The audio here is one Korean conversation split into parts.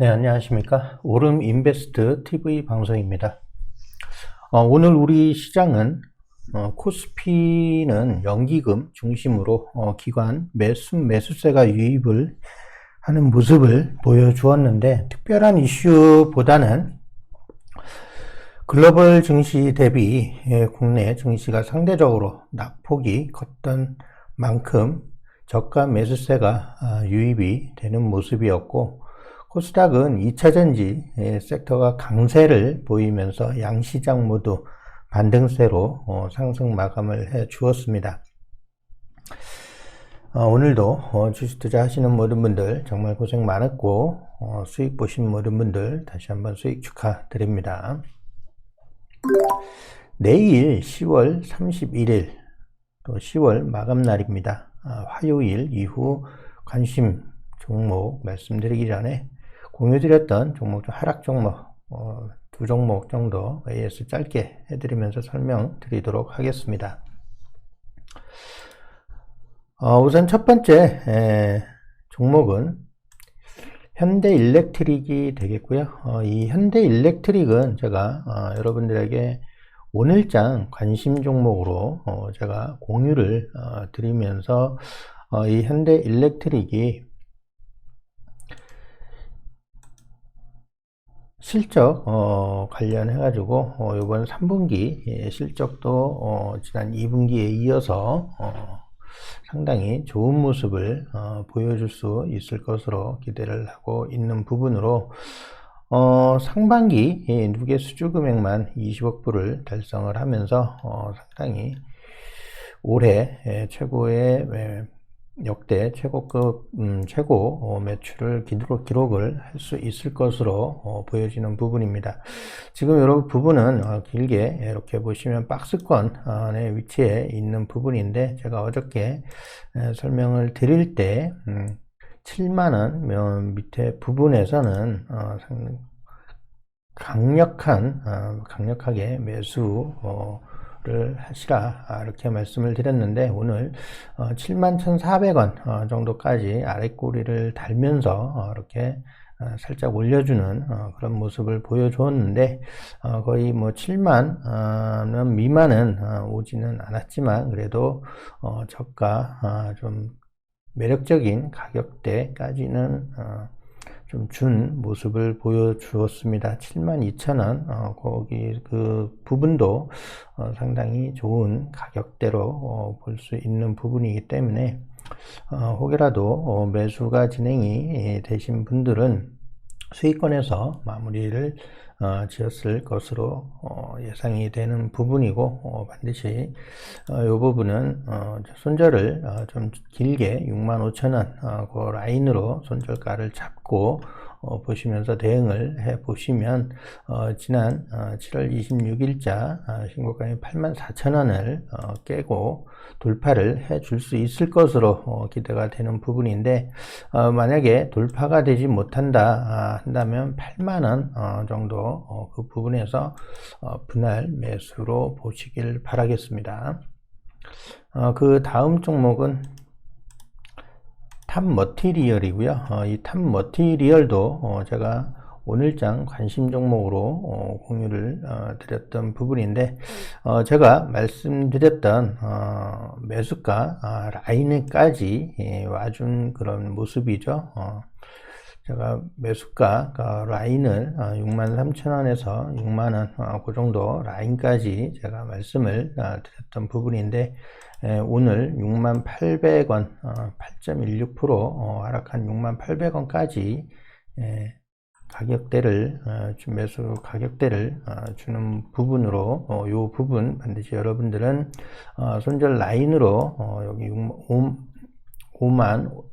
네, 안녕하십니까. 오름 인베스트 TV 방송입니다. 어, 오늘 우리 시장은 어, 코스피는 연기금 중심으로 어, 기관 매수 매수세가 유입을 하는 모습을 보여주었는데 특별한 이슈보다는 글로벌 증시 대비 예, 국내 증시가 상대적으로 낙폭이 컸던 만큼 저가 매수세가 아, 유입이 되는 모습이었고 코스닥은 2차전지 예, 섹터가 강세를 보이면서 양시장 모두 반등세로 어, 상승 마감을 해 주었습니다. 어, 오늘도 어, 주식 투자 하시는 모든 분들 정말 고생 많았고 어, 수익 보신 모든 분들 다시 한번 수익 축하드립니다. 내일 10월 31일 또 10월 마감 날입니다. 아, 화요일 이후 관심 종목 말씀드리기 전에 공유드렸던 종목 중 하락 종목 어, 두 종목 정도 AS 짧게 해드리면서 설명드리도록 하겠습니다. 어, 우선 첫 번째 에, 종목은 현대 일렉트릭이 되겠고요. 어, 이 현대 일렉트릭은 제가 어, 여러분들에게 오늘장 관심 종목으로 어, 제가 공유를 어, 드리면서 어, 이 현대 일렉트릭이 실적 어, 관련해 가지고 어, 이번 3분기 예, 실적도 어, 지난 2분기에 이어서 어, 상당히 좋은 모습을 어, 보여줄 수 있을 것으로 기대를 하고 있는 부분으로 어, 상반기 예, 누계 수주 금액만 20억 불을 달성을 하면서 어, 상당히 올해 예, 최고의 예, 역대 최고급 음, 최고 어, 매출을 기록, 기록을 할 수 있을 것으로 어, 보여지는 부분입니다. 지금 여러분 부분은 어, 길게 이렇게 보시면 박스권의 위치에 있는 부분인데 제가 어저께 에, 설명을 드릴 때 음, 7만 원 밑에 부분에서는 어, 강력한 어, 강력하게 매수 어, 를 하시라 아, 이렇게 말씀을 드렸는데 오늘 71,400원 어, 정도까지 아랫꼬리를 달면서 어, 이렇게 어, 살짝 올려주는 그런 모습을 보여주었는데 거의 뭐 7만 원 미만은 오지는 않았지만 그래도 저가 좀 매력적인 가격대까지는 좀 준 모습을 보여주었습니다. 72,000원, 어, 거기 그 부분도 어, 상당히 좋은 가격대로 어, 볼수 있는 부분이기 때문에 어, 혹여라도 어, 매수가 진행이 되신 분들은 수익권에서 마무리를 어, 지었을 것으로 어, 예상이 되는 부분이고 어, 반드시 이 부분은 손절을 좀 길게 65,000원 그 라인으로 손절가를 잡고 어, 보시면서 대응을 해 보시면 어, 지난 어, 7월 26일자 어, 신고가인 84,000원을 어, 깨고 돌파를 해 줄 수 있을 것으로 어, 기대가 되는 부분인데 만약에 돌파가 되지 못한다 아, 한다면 8만원 정도 그 부분에서 분할 매수로 보시길 바라겠습니다. 그 다음 종목은 탑 머티리얼이고요. 어, 이탑 머티리얼도 어, 제가 오늘장 관심 종목으로 어, 공유를 어, 드렸던 부분인데 어, 제가 말씀드렸던 어, 매수가 아, 라인까지 예, 와준 그런 모습이죠. 제가 매수가 라인을 63,000원에서 6만원 그 정도 라인까지 제가 말씀을 드렸던 부분인데 오늘 68,800원 8.16% 어, 하락한 68,800원까지 가격대를 어, 매수 가격대를 어, 주는 부분으로 이 부분 반드시 여러분들은 손절 라인으로 여기 5만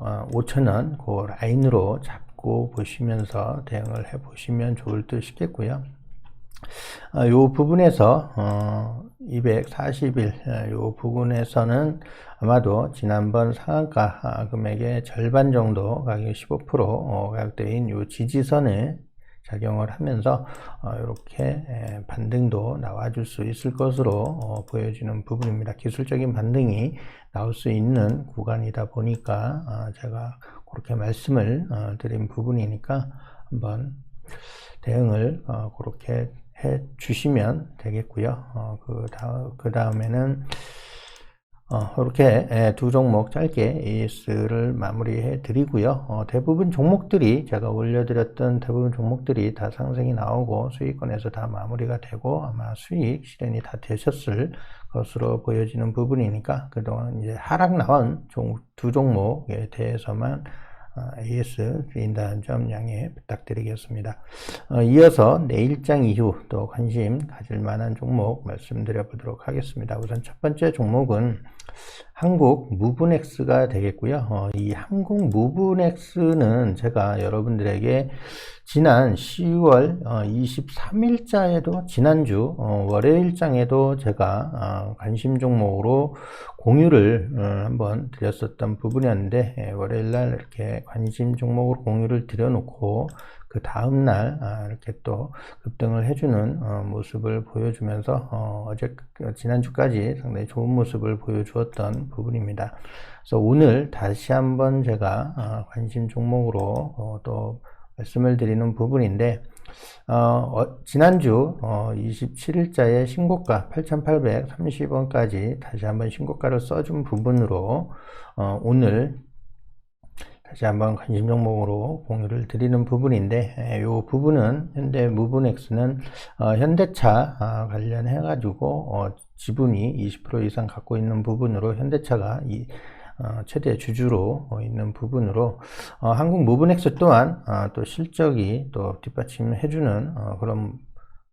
5천원 그 라인으로 잡고 보시면서 대응을 해 보시면 좋을 듯 싶겠고요. 이 부분에서 240일 이 어, 부분에서는 아마도 지난번 상한가 아, 금액의 절반 정도 가격 15% 어, 가격대인 이 지지선에 작용을 하면서 이렇게 어, 반등도 나와줄 수 있을 것으로 보여지는 부분입니다. 기술적인 반등이 나올 수 있는 구간이다 보니까 제가 그렇게 말씀을 어, 드린 부분이니까 한번 대응을 어, 그렇게 해 주시면 되겠고요. 어, 그그 다음에는 어, 이렇게 예, 두 종목 짧게 AS를 마무리해 드리고요. 어, 대부분 종목들이 제가 올려드렸던 대부분 종목들이 다 상승이 나오고 수익권에서 다 마무리가 되고 아마 수익 실현이 다 되셨을 것으로 보여지는 부분이니까 그동안 이제 하락 나온 종, 두 종목에 대해서만 어, AS 드린다는 점 양해 부탁드리겠습니다. 어, 이어서 내일장 이후 또 관심 가질 만한 종목 말씀드려 보도록 하겠습니다. 우선 첫 번째 종목은 한국 무브넥스가 되겠고요. 어, 이 한국 무브넥스는 제가 여러분들에게 지난 10월 23일자에도 지난주 월요일장에도 제가 관심 종목으로 공유를 한번 드렸었던 부분이었는데 예, 월요일날 이렇게 관심 종목으로 공유를 드려놓고 그 다음날 아, 이렇게 또 급등을 해주는 어, 모습을 보여주면서 어, 제그 지난주까지 상당히 좋은 모습을 보여주었던 부분입니다. 그래서 오늘 다시 한번 제가 아, 관심 종목으로 또 말씀을 드리는 부분인데 어, 지난주 27일자의 신고가 8,830원까지 다시 한번 신고가를 써준 부분으로 오늘 다시 한번 관심 종목으로 공유를 드리는 부분인데 이 부분은 현대 무브넥스는 어, 현대차 아, 관련해 가지고 어, 지분이 20% 이상 갖고 있는 부분으로 현대차가 이 어, 최대 주주로 있는 부분으로 어, 한국 무브넥스 또한 어, 또 실적이 또 뒷받침해주는 어, 그런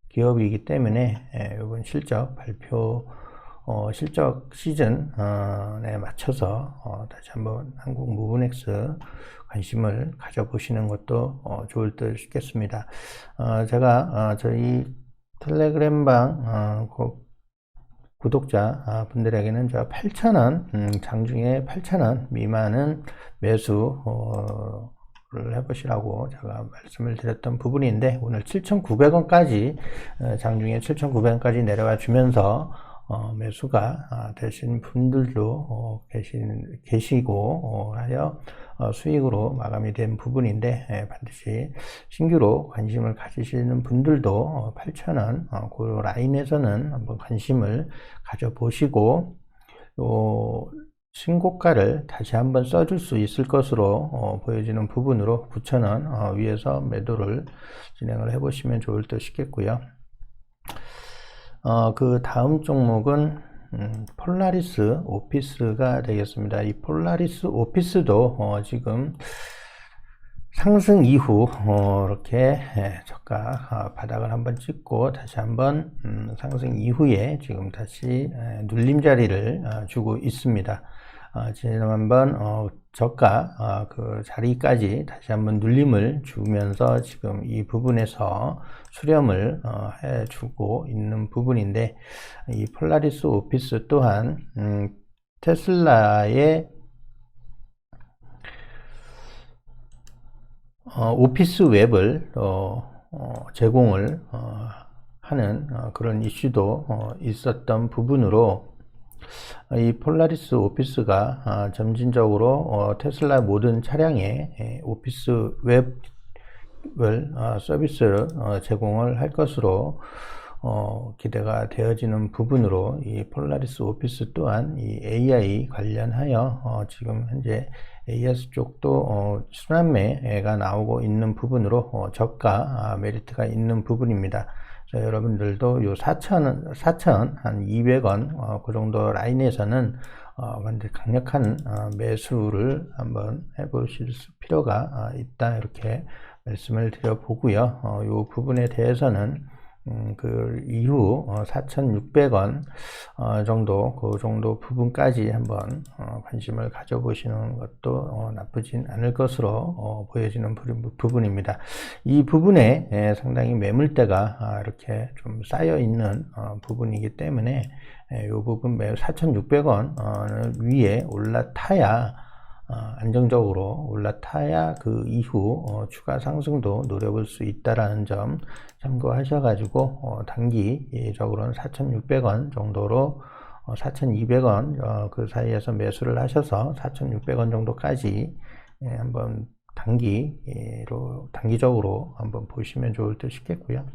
기업이기 때문에 예, 이번 실적 발표 어, 실적 시즌에 맞춰서 어, 다시 한번 한국 무브넥스 관심을 가져보시는 것도 어, 좋을 듯 싶겠습니다. 어, 제가 어, 저희 텔레그램방 어, 구독자 분들에게는 저 8,000원 음, 장중에 8,000원 미만은 매수 를 해보시라고 제가 말씀을 드렸던 부분인데 오늘 7,900원까지 장중에 7,900원까지 내려와 주면서 어, 매수가 아, 되신 분들도 어, 계신, 계시고 어, 하여 어, 수익으로 마감이 된 부분인데 예, 반드시 신규로 관심을 가지시는 분들도 8,000원 어, 그 라인에서는 한번 관심을 가져보시고 또 신고가를 다시 한번 써줄 수 있을 것으로 어, 보여지는 부분으로 9,000원 어, 위에서 매도를 진행을 해보시면 좋을 듯 싶겠고요. 어, 그 다음 종목은 음, 폴라리스 오피스가 되겠습니다. 이 폴라리스 오피스도 어, 지금 상승 이후 어, 이렇게 예, 저가 어, 바닥을 한번 찍고 다시 한번 음, 상승 이후에 지금 다시 에, 눌림 자리를 어, 주고 있습니다. 어, 지난번 어, 저가 어, 그 자리까지 다시 한번 눌림을 주면서 지금 이 부분에서 수렴을 어, 해주고 있는 부분인데 이 폴라리스 오피스 또한 음, 테슬라의 어, 오피스 웹을 어, 제공을 하는 그런 이슈도 있었던 부분으로 이 폴라리스 오피스가 아, 점진적으로 어, 테슬라 모든 차량에 오피스 웹을 아, 서비스를 어, 제공을 할 것으로 어, 기대가 되어지는 부분으로 이 폴라리스 오피스 또한 이 AI 관련하여 지금 현재 AS 쪽도 순환매가 나오고 있는 부분으로 저가 아, 메리트가 있는 부분입니다. 자, 여러분들도 요 4천, 4천, 한 200원, 어, 그 정도 라인에서는, 어, 강력한 어, 매수를 한번 해보실 필요가 어, 있다. 이렇게 말씀을 드려보고요. 어, 요 부분에 대해서는 음, 그 이후 어, 4,600원 어, 정도 그 정도 부분까지 한번 어, 관심을 가져보시는 것도 어, 나쁘진 않을 것으로 어, 보여지는 부분입니다. 이 부분에 예, 상당히 매물대가 아, 이렇게 좀 쌓여 있는 어, 부분이기 때문에 이 예, 부분 매우 4,600원 위에 올라타야 어, 안정적으로 올라타야 그 이후 어, 추가 상승도 노려볼 수 있다라는 점 참고하셔가지고 어, 단기적으로는 4,600원 정도로 4,200원 그 사이에서 매수를 하셔서 4,600원 정도까지 예, 한번 단기로 단기적으로 한번 보시면 좋을 듯 싶겠고요.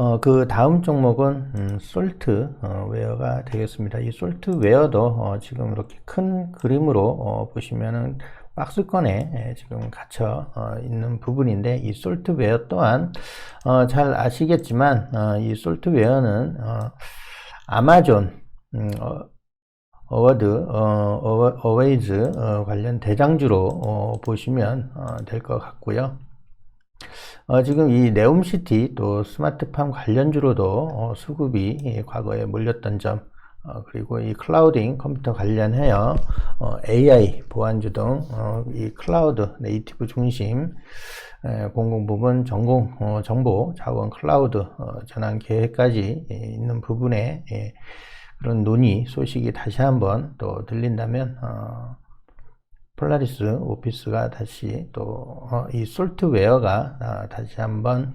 어, 그 다음 종목은 음, 솔트 어, 웨어가 되겠습니다. 이 솔트 웨어도 어, 지금 이렇게 큰 그림으로 어, 보시면은 박스권에 예, 지금 갇혀 어, 있는 부분인데 이 솔트 웨어 또한 어, 잘 아시겠지만 어, 이 솔트 웨어는 어, 아마존 음, 어, 어워드, 어, 어워, 어웨이즈 어, 관련 대장주로 어, 보시면 어, 될것 같고요. 어, 지금 이 네옴시티 또 스마트팜 관련주로도 어, 수급이 예, 과거에 몰렸던 점 어, 그리고 이 클라우딩 컴퓨터 관련하여 어, AI 보안주 등 어, 이 클라우드 네이티브 중심 에, 공공 부분 전공 어, 정보 자원 클라우드 어, 전환 계획까지 예, 있는 부분에 예, 그런 논의 소식이 다시 한번 또 들린다면 어, 폴라리스 오피스가 다시 또 이 솔트웨어가 아, 다시 한번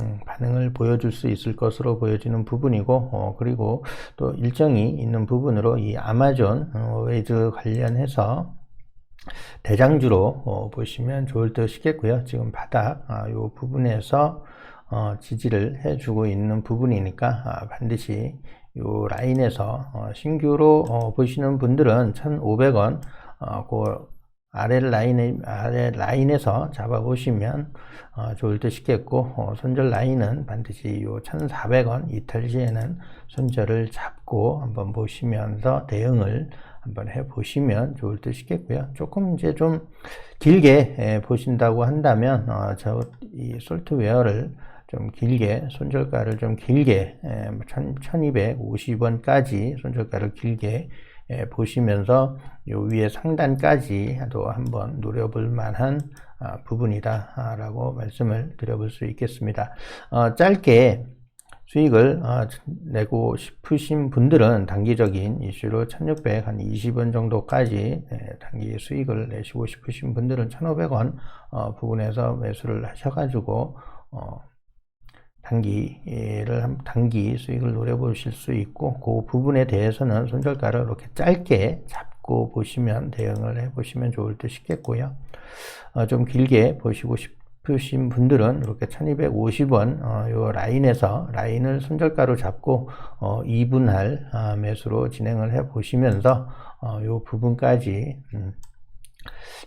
음, 반응을 보여줄 수 있을 것으로 보여지는 부분이고 어, 그리고 또 일정이 있는 부분으로 이 아마존 어, 웨이즈 관련해서 대장주로 어, 보시면 좋을 듯 싶겠고요. 지금 바닥 아, 이 부분에서 어, 지지를 해주고 있는 부분이니까 아, 반드시 이 라인에서 어, 신규로 어, 보시는 분들은 1,500원 어, 그 아래 라인에 아래 라인에서 잡아보시면 어, 좋을 듯 싶겠고 어, 손절 라인은 반드시 요 1,400원 이탈 시에는 손절을 잡고 한번 보시면서 대응을 한번 해 보시면 좋을 듯 싶겠고요. 조금 이제 좀 길게 에, 보신다고 한다면 어, 저이 솔트웨어를 좀 길게 손절가를 좀 길게 에, 1250원까지 손절가를 길게 예, 보시면서 요 위에 상단까지도 한번 노려볼 만한 아, 부분이다라고 말씀을 드려볼 수 있겠습니다. 어, 짧게 수익을 어, 내고 싶으신 분들은 단기적인 이슈로 1600, 한 20원 정도까지 예, 단기 수익을 내시고 싶으신 분들은 1500원 어, 부분에서 매수를 하셔가지고 단기를 단기 수익을 노려보실 수 있고 그 부분에 대해서는 손절가를 이렇게 짧게 잡고 보시면 대응을 해보시면 좋을 듯 싶겠고요. 어, 좀 길게 보시고 싶으신 분들은 이렇게 1250원 어, 요 라인에서 라인을 손절가로 잡고 어, 2분할 아, 매수로 진행을 해 보시면서 어, 요 부분까지 음,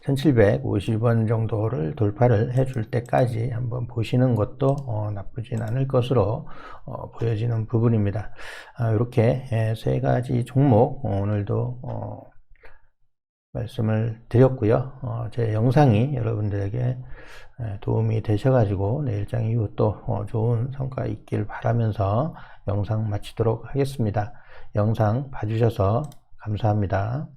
1750원 정도를 돌파를 해줄 때까지 한번 보시는 것도 어, 나쁘진 않을 것으로 어, 보여지는 부분입니다. 아, 이렇게 예, 세 가지 종목 어, 오늘도 어, 말씀을 드렸고요. 어, 제 영상이 여러분들에게 예, 도움이 되셔가지고 내일장 이후 또 어, 좋은 성과 있길 바라면서 영상 마치도록 하겠습니다. 영상 봐주셔서 감사합니다.